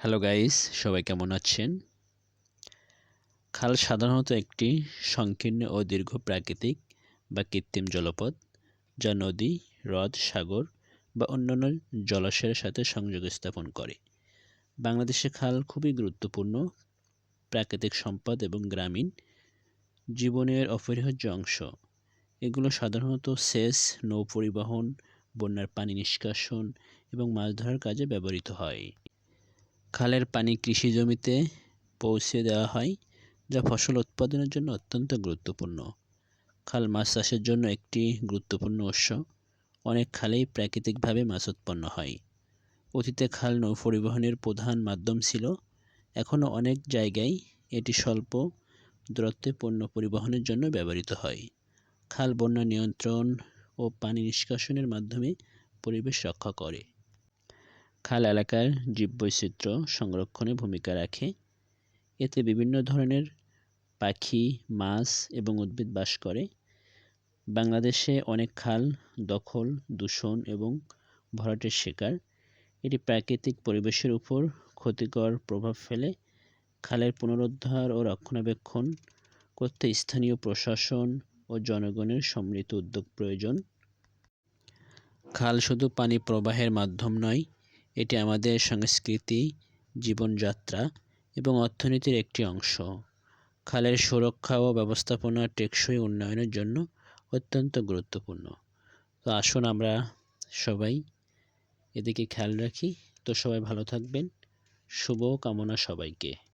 Hello guys সবাই কেমন আছেন? খাল সাধারণত একটি সংকীর্ণ ও দীর্ঘ প্রাকৃতিক বা কৃত্রিম জলপথ, যা নদী, হ্রদ, সাগর বা অন্যান্য জলাশয়ের সাথে সংযোগ স্থাপন করে। বাংলাদেশে খাল খুবই গুরুত্বপূর্ণ প্রাকৃতিক সম্পদ এবং গ্রামীণ জীবনের অপরিহার্য অংশ। এগুলো সাধারণত সেচ, নৌ পরিবহন, বন্যার পানি নিষ্কাশন এবং মাছ ধরার কাজে ব্যবহৃত হয়। খালের পানি কৃষি জমিতে পৌঁছে দেওয়া হয়, যা ফসল উৎপাদনের জন্য অত্যন্ত গুরুত্বপূর্ণ। খাল মাছ চাষের জন্য একটি গুরুত্বপূর্ণ উৎস। অনেক খালেই প্রাকৃতিকভাবে মাছ উৎপন্ন হয়। অতীতে খাল নৌ পরিবহনের প্রধান মাধ্যম ছিল। এখনও অনেক জায়গায় এটি স্বল্প দূরত্বে পণ্য পরিবহনের জন্য ব্যবহৃত হয়। খাল বন্যা নিয়ন্ত্রণ ও পানি নিষ্কাশনের মাধ্যমে পরিবেশ রক্ষা করে। খাল এলাকার জীববৈচিত্র্য সংরক্ষণে ভূমিকা রাখে। এতে বিভিন্ন ধরনের পাখি, মাছ এবং উদ্ভিদ বাস করে। বাংলাদেশে অনেক খাল দখল, দূষণ এবং ভরাটের শিকার। এটি প্রাকৃতিক পরিবেশের উপর ক্ষতিকর প্রভাব ফেলে। খালের পুনরুদ্ধার ও রক্ষণাবেক্ষণ করতে স্থানীয় প্রশাসন ও জনগণের সম্মিলিত উদ্যোগ প্রয়োজন। খাল শুধু পানি প্রবাহের মাধ্যম নয় এটি আমাদের সংস্কৃতি, জীবনযাত্রা এবং অর্থনীতির একটি অংশ। খালের সুরক্ষা ও ব্যবস্থাপনা টেকসই উন্নয়নের জন্য অত্যন্ত গুরুত্বপূর্ণ। তো আসুন আমরা সবাই এদিকে খেয়াল রাখি। তো সবাই ভালো থাকবেন। শুভ কামনা সবাইকে।